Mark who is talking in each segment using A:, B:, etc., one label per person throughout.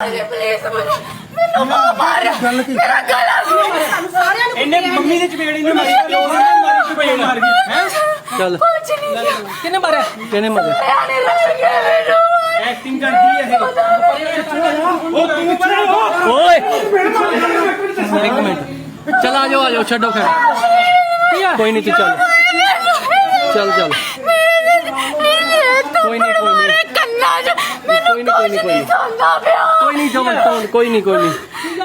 A: ਅਰੇ ਪਲੀਜ਼ ਮੈਨੂੰ ਮਾਰ ਮੇਰਾ। ਗਲਾ
B: ਇਹਨੇ ਮੰਮੀ ਦੇ ਚਪੇੜੀ ਨੇ ਮਾਰੀ ਪਿਓ ਨੇ ਮਾਰੀ ਚਪੇੜ ਮਾਰ। ਗਈ ਹੈ?
C: ਚੱਲ।
A: ਕੁਝ ਨਹੀਂ
B: ਕਿਹਨੇ ਮਾਰਿਆ?
C: ਕਿਹਨੇ ਮਦਦ
A: ਆਣੇ ਲੱਗ ਗਿਆ ਮੈਨੂੰ
B: ਐਕਟਿੰਗ ਕਰਦੀ ਹੈ ਇਹ। ਉਹ ਤੂੰ ਪਰੇ ਹੋ
C: ਓਏ। ਇੱਕ ਮਿੰਟ ਚਲ ਆ ਜਾਓ ਆ ਜਾਓ ਛੱਡੋ ਫਿਰ ਕੋਈ ਨਹੀਂ ਤੂੰ ਚੱਲ। ਚੱਲ ਚੱਲ। ਕੋਈ ਨਹੀਂ ਕੋਈ ਨਹੀਂ।
A: ਕੰਨਾ ਚ। ਮੈਨੂੰ
C: ਕੋਈ ਨਹੀਂ ਕੋਈ ਨਹੀਂ ਕੋਈ ਨਹੀਂ
A: ਸੁਣਦਾ ਪਿਆ।
C: ਕੋਈ ਨਹੀਂ ਜਮਨ ਤੋਂ ਕੋਈ ਨਹੀਂ ਕੋਈ ਨਹੀਂ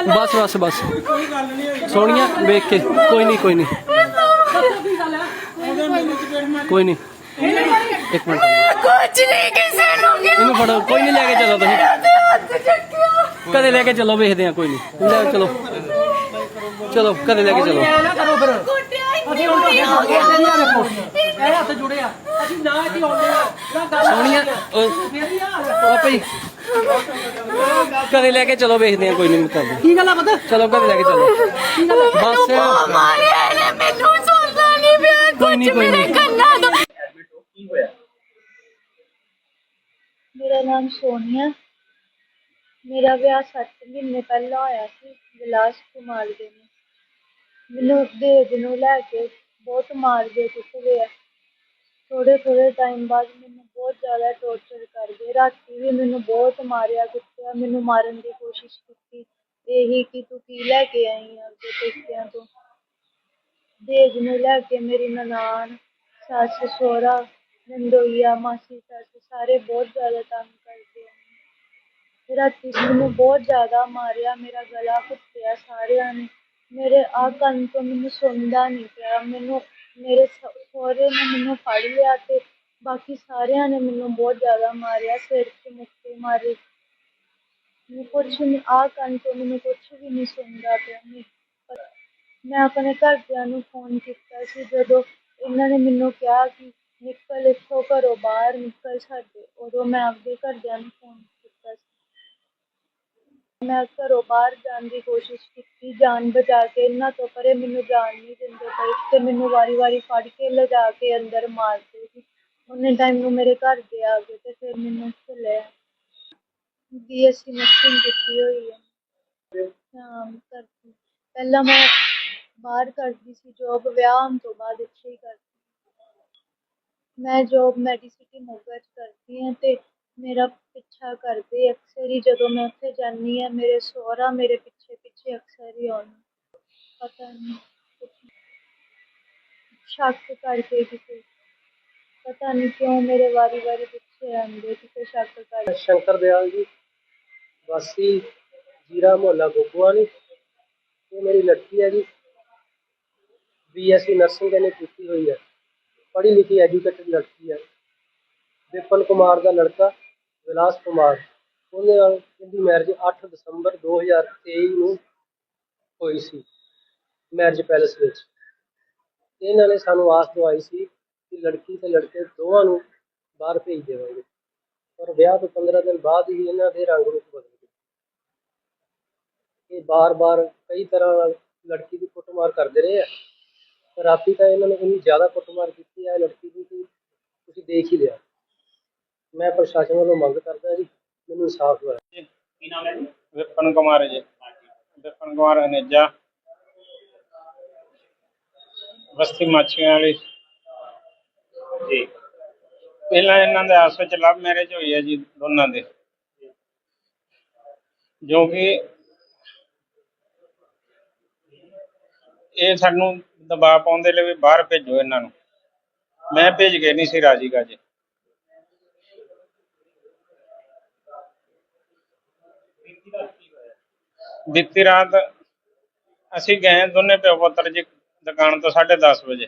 C: ਬਸ ਬਸ ਬਸ। ਸੋਹਣੀਆਂ ਵੇਖ ਕੇ। ਕੋਈ ਨਹੀਂ ਕੋਈ ਨਹੀਂ ਕੋਈ ਨਹੀਂ ਇੱਕ ਮਿੰਟ।
A: ਕੁਝ ਨਹੀਂ ਕਿਸੇ ਨੂੰ ਕਿਹਾ।
C: ਇਹਨੂੰ ਫੜੋ। ਕੋਈ ਨਹੀਂ ਲੈ ਕੇ ਚੱਲੋ ਤੁਸੀਂ। ਕਦੇ ਲੈ ਕੇ ਚੱਲੋ ਵੇਖਦੇ ਆ ਕੋਈ ਨਹੀਂ ਲੈ ਚਲੋ। ਚਲੋ ਕਦੇ ਲੈ ਕੇ ਚਲੋ।
B: ਨਾ ਕਰੋ ਫਿਰ।
A: ਕੁੱਟਿਆ ਹੀ
B: ਆ ਵੇਖੋ ਇਹ ਹੱਥ ਜੁੜੇ ਆ। ਅਸੀਂ ਨਾ ਕੀ ਆਉਂਦੇ ਆ। ਨਾ ਗੱਲ
C: ਸੋਹਣੀਆਂ ਉਹ
B: ਮੇਰੀ ਆ।
C: ਆਪੇ ਹੀ ਕਦੇ ਲੈ ਕੇ ਚਲੋ ਵੇਖਦੇ ਆ ਕੋਈ ਨਹੀਂ ਕਰਦੇ
B: ਕੀ ਗੱਲ ਆ ਪਤਾ?
C: ਚਲੋ ਕਦੇ ਲੈ ਕੇ ਚਲੋ। ਬਸ।
A: ਉਹ ਮਾਰਿਆ ਇਹਨੇ ਮੈਨੂੰ ਸੁਣਦਾ ਨਹੀਂ ਪਿਆ। ਕੁਝ ਮੇਰੇ। ਕੰਨਾਂ ਤੋਂ।
D: ਮੇਰਾ ਨਾਮ ਸੋਨੀਆ। ਮੇਰਾ ਵਿਆਹ 7 ਮਹੀਨੇ ਪਹਿਲਾਂ ਹੋਇਆ ਸੀ ਵਿਲਾਸ ਕੁਮਾਰ ਦੇ ਨਾਲ। ਮੈਨੂੰ ਦਹੇਜ ਨੂੰ ਲੈ ਕੇ ਬਹੁਤ ਮਾਰਦੇ ਕੁੱਟਦੇ ਆ ਥੋੜੇ ਥੋੜੇ ਟਾਈਮ ਬਾਅਦ ਮੈਨੂੰ ਬਹੁਤ ਜ਼ਿਆਦਾ ਟੌਰਚਰ ਕਰਦੇ ਰਾਤੀ ਵੀ ਮੈਨੂੰ ਬਹੁਤ ਮਾਰਿਆ ਕੁੱਟਿਆ, ਮੈਨੂੰ ਮਾਰਨ ਦੀ ਕੋਸ਼ਿਸ਼ ਕੀਤੀ। ਇਹੀ ਕਿ ਤੂੰ ਕੀ ਲੈ ਕੇ ਆਈ ਆ ਆਪਣੇ ਪੇਕਿਆਂ ਤੋਂ? ਦਹੇਜ ਨੂੰ ਲੈ ਕੇ ਮੇਰੀ ਨਨਾਣ, ਸੱਸ, ਸਹੁਰਾ, ਨੰਦੋਈਆ, ਮਾਸੀ, ਸੱਸ ਸਾਰੇ ਬਹੁਤ ਜ਼ਿਆਦਾ ਤੰਗ ਕਰਦੇ ਆ। ਰਾਤੀ ਮੈਨੂੰ ਬਹੁਤ ਜ਼ਿਆਦਾ ਮਾਰਿਆ, ਮੇਰਾ ਗਲਾ ਘੁੱਟਿਆ ਸਾਰਿਆਂ ਨੇ। ਮੇਰੇ ਆਹ ਕੰਨ ਤੋਂ ਮੈਨੂੰ ਸੁਣਦਾ ਨਹੀਂ ਪਿਆ। ਮੈਨੂੰ, ਮੇਰੇ ਸ- ਸਹੁਰੇ ਨੇ ਮੈਨੂੰ ਫੜ ਲਿਆ ਤੇ ਬਾਕੀ ਸਾਰਿਆਂ ਨੇ ਮੈਨੂੰ ਬਹੁਤ ਜ਼ਿਆਦਾ ਮਾਰਿਆ, ਸਿਰ 'ਚ ਮੁੱਕੇ ਮਾਰੇ। ਮੈਨੂੰ ਕੁਛ ਨਹੀਂ ਆਹ ਕੰਨ ਤੋਂ ਮੈਨੂੰ ਕੁਛ ਵੀ ਨਹੀਂ ਸੁਣਦਾ ਪਿਆ। ਮੈਂ ਮੈਂ ਆਪਣੇ ਘਰਦਿਆਂ ਨੂੰ ਫੋਨ ਕੀਤਾ ਸੀ, ਜਦੋਂ ਇਹਨਾਂ ਨੇ ਮੈਨੂੰ ਕਿਹਾ ਕਿ ਨਿਕਲ ਇੱਥੋਂ ਘਰੋਂ ਬਾਹਰ ਨਿਕਲ ਸਾਡੇ। ਉਦੋਂ ਮੈਂ ਆਪਦੇ ਘਰਦਿਆਂ ਨੂੰ ਫੋਨ ਮੈਂ ਘਰੋਂ ਬਾਹਰ ਜਾਣ ਦੀ ਕੋਸ਼ਿਸ਼ ਕੀਤੀ, ਜਾਨ ਬਚਾ ਕੇ ਇਹਨਾਂ ਤੋਂ ਪਰੇ ਮੈਨੂੰ ਜਾਣ ਨਹੀਂ ਦਿੰਦੇ ਪਏ ਤੇ ਮੈਨੂੰ ਵਾਰੀ-ਵਾਰੀ ਫੜ ਕੇ ਲਿਜਾ ਕੇ ਅੰਦਰ ਮਾਰਦੇ ਸੀ। ਉਹਨੇ ਟਾਈਮ ਨੂੰ ਮੇਰੇ ਘਰ ਆ ਗਏ ਤੇ ਫਿਰ ਮੈਨੂੰ ਉੱਥੇ ਲੈ ਬੀਐਸਸੀ ਨਰਸਿੰਗ ਕੀਤੀ ਹੋਈ ਹੈ। ਹਾਂ ਕਰਦੀ। ਪਹਿਲਾਂ ਮੈਂ ਬਾਹਰ ਕਰਦੀ ਸੀ ਜੋਬ ਵਿਆਹ ਹੋਣ ਤੋਂ ਬਾਅਦ ਇੱਥੇ ਹੀ ਕਰਦੀ। ਮੈਂ ਜੋਬ ਮੈਡੀਸਿਟੀ ਮੋਗਾ 'ਚ ਕਰਦੀ ਹਾਂ ਤੇ ਮੇਰਾ ਪਿੱਛਾ ਕਰਦੇ ਅਕਸਰ ਹੀ ਜਦੋਂ ਮੈਂ ਉੱਥੇ ਜਾਂਦੀ ਹਾਂ ਮੇਰੇ ਸਹੁਰਾ ਮੇਰੇ ਪਿੱਛੇ ਪਿੱਛੇ ਅਕਸਰ ਹੀ ਆਉਂਦੇ ਪਤਾ ਨਹੀਂ ਕੁਛ ਸ਼ੱਕ ਕਰਕੇ ਕਿਸੇ ਪਤਾ ਨਹੀਂ ਕਿਉਂ ਮੇਰੇ ਵਾਰੀ ਵਾਰੀ ਪਿੱਛੇ ਆਉਂਦੇ ਕਿਸੇ ਸ਼ੱਕ ਕਰਕੇ
E: ਸ਼ੰਕਰ ਦਿਆਲ ਜੀ ਵਾਸੀ ਜੀਰਾ ਮੁਹੱਲਾ ਗੋਗੋਵਾਲੀ ਇਹ ਮੇਰੀ ਲੜਕੀ ਹੈ ਜੀ ਬੀਐਸਸੀ ਨਰਸਿੰਗ ਇਹਨੇ ਕੀਤੀ ਹੋਈ ਹੈ ਪੜ੍ਹੀ ਲਿਖੀ ਐਜੂਕੇਟਡ ਲੜਕੀ ਹੈ ਵਿਪਨ ਕੁਮਾਰ ਦਾ ਲੜਕਾ ਵਿਲਾਸ ਕੁਮਾਰ। ਉਹਦੇ ਨਾਲ ਇਹਦੀ ਮੈਰਿਜ 8 ਦਸੰਬਰ 2023 ਨੂੰ ਹੋਈ ਸੀ ਮੈਰਿਜ ਪੈਲੇਸ ਵਿੱਚ। ਇਹਨਾਂ ਨੇ ਸਾਨੂੰ ਆਸ ਦਵਾਈ ਸੀ ਕਿ ਲੜਕੀ ਤੇ ਲੜਕੇ ਦੋਵਾਂ ਨੂੰ ਬਾਹਰ ਭੇਜ ਦੇਵਾਂਗੇ। ਪਰ ਵਿਆਹ ਤੋਂ 15 ਦਿਨ ਬਾਅਦ ਹੀ ਇਹਨਾਂ ਦੇ ਰੰਗ ਰੂਪ ਬਦਲ ਗਏ। ਇਹ ਬਾਰ-ਬਾਰ ਕਈ ਤਰ੍ਹਾਂ ਨਾਲ ਲੜਕੀ ਦੀ ਕੁੱਟਮਾਰ ਕਰਦੇ ਰਹੇ ਆ। ਰਾਤੀ ਤਾਂ ਇਹਨਾਂ ਨੇ ਇੰਨੀ ਜ਼ਿਆਦਾ ਕੁੱਟਮਾਰ ਕੀਤੀ ਹੈ ਲੜਕੀ ਦੀ ਕਿ ਤੁਸੀਂ ਦੇਖ ਹੀ ਲਿਆ। ਮੈਂ ਪ੍ਰਸ਼ਾਸਨ ਵੱਲੋਂ ਮੰਗ ਕਰਦਾ ਜੀ, ਮੈਨੂੰ ਇਨਸਾਫ ਦਿਵਾਇਆ
F: ਕੀ ਨਾਮ ਹੈ ਜੀ? ਵਿਪਨ ਕੁਮਾਰ ਜੀ। ਵਿਪਨ ਕੁਮਾਰ ਅਨੇਜਾ। ਬਸਤੀ ਮਾਛੀਆਂ ਵਾਲੀ। ਜੀ। ਪਹਿਲਾਂ ਇਹਨਾਂ ਦੇ ਆਪਸ ਵਿੱਚ ਲਵ ਮੈਰਿਜ ਹੋਈ ਹੈ ਜੀ, ਦੋਨਾਂ ਦੇ। ਜੋ ਕਿ ਇਹ ਸਾਨੂੰ ਦਬਾਅ ਪਾਉਂਦੇ ਲਈ ਵੀ ਬਾਹਰ ਭੇਜੋ ਇਹਨਾਂ ਨੂੰ। ਮੈਂ ਭੇਜ ਕੇ ਨਹੀਂ ਸੀ ਰਾਜੀ ਜੀ। ਬੀਤੀ ਰਾਤ ਅਸੀਂ ਗਏ ਦੋਨੇ ਪਿਓ ਪੁੱਤਰ ਜੀ ਦੁਕਾਨ ਤੋਂ 10:30 ਵਜੇ।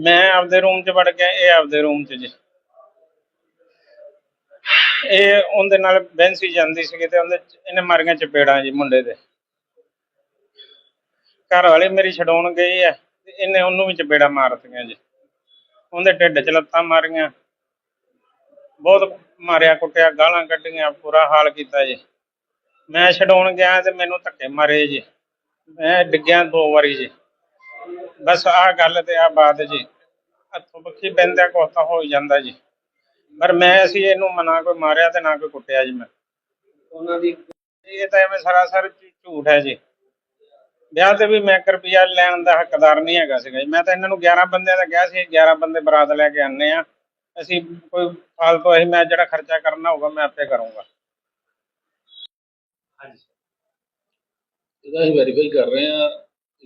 F: ਮੈਂ ਆਪਦੇ ਰੂਮ 'ਚ ਵੜ ਗਿਆ, ਇਹ ਆਪਦੇ ਰੂਮ 'ਚ ਜੀ। ਇਹ ਉਹਦੇ ਨਾਲ ਬੈਂਸੀ ਜਾਂਦੀ ਸੀਗੀ ਤੇ ਉਹਦੇ ਇਹਨੇ ਮਾਰੀਆਂ ਚਪੇੜਾਂ ਜੀ ਮੁੰਡੇ ਦੇ। ਘਰ ਵਾਲੇ ਮੇਰੀ ਛਡਾਉਣ ਗਈ ਆ ਇਹਨੇ ਉਹਨੂੰ ਵੀ ਚਪੇੜਾਂ ਮਾਰਤੀਆਂ ਜੀ। ਉਹਦੇ ਢਿੱਡ 'ਚ ਲੱਤਾਂ ਮਾਰੀਆਂ। ਬਹੁਤ ਮਾਰਿਆ ਕੁੱਟਿਆ, ਗਾਲਾਂ ਕੱਢੀਆਂ ਬੁਰਾ ਹਾਲ ਕੀਤਾ ਜੀ। ਮੈਂ ਛਡਾਉਣ ਗਿਆ ਤੇ ਮੈਨੂੰ ਧੱਕੇ ਮਾਰੇ ਜੀ। ਮੈਂ ਡਿੱਗਿਆ ਦੋ ਵਾਰੀ ਜੀ। ਬਸ ਆਹ ਗੱਲ ਤੇ ਆਹ ਬਾਤ ਜੀ। ਹੱਥੋਂ ਬੱਖੀ ਬੰਦਿਆ ਕੋਤਾ ਹੋ ਜਾਂਦਾ ਜੀ। ਪਰ ਮੈਂ ਅਸੀਂ ਇਹਨੂੰ ਮਨਾ ਕੋਈ ਮਾਰਿਆ ਤੇ ਨਾ ਕੋਈ ਕੁੱਟਿਆ ਜੀ ਮੈਂ।
E: ਉਹਨਾਂ ਦੀ
F: ਇਹ ਤਾਂ ਐਵੇਂ ਸਰਾਸਰ ਝੂਠ ਹੈ ਜੀ। ਵਿਆਹ ਤੇ ਵੀ ਮੈਂ ਰੁਪਿਆ ਲੈਣ ਦਾ ਹੱਕਦਾਰ ਨਹੀਂ ਹੈਗਾ ਸੀਗਾ ਜੀ। ਮੈਂ ਤਾਂ ਇਹਨਾਂ ਨੂੰ 11 ਬੰਦਿਆਂ ਦਾ ਕਿਹਾ ਸੀ 11 ਬੰਦੇ ਬਰਾਤ ਲੈ ਕੇ ਆਨੇ ਆ। ਅਸੀਂ ਕੋਈ ਫਾਲਤੂ ਅਸੀਂ ਮੈਂ ਜਿਹੜਾ ਖਰਚਾ ਕਰਨਾ ਹੋਊਗਾ ਮੈਂ ਆਪੇ ਕਰੂੰਗਾ।
G: ਇਹਦਾ ਅਸੀਂ ਵੈਰੀਫਾਈ ਕਰ ਰਹੇ ਆ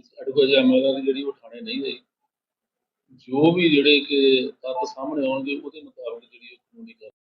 G: ਸਾਡੇ ਕੋਲ ਐਮਐਲਆਰ ਦੀ ਜਿਹੜੀ ਉਹ ਥਾਣੇ ਨਹੀਂ ਗਈ। ਜੋ ਵੀ ਜਿਹੜੇ ਕਿ ਤੱਤ ਸਾਹਮਣੇ ਆਉਣਗੇ, ਉਹਦੇ ਮੁਤਾਬਕ ਜਿਹੜੀ ਉਹ ਕਾਨੂੰਨੀ ਕਾਰਵਾਈ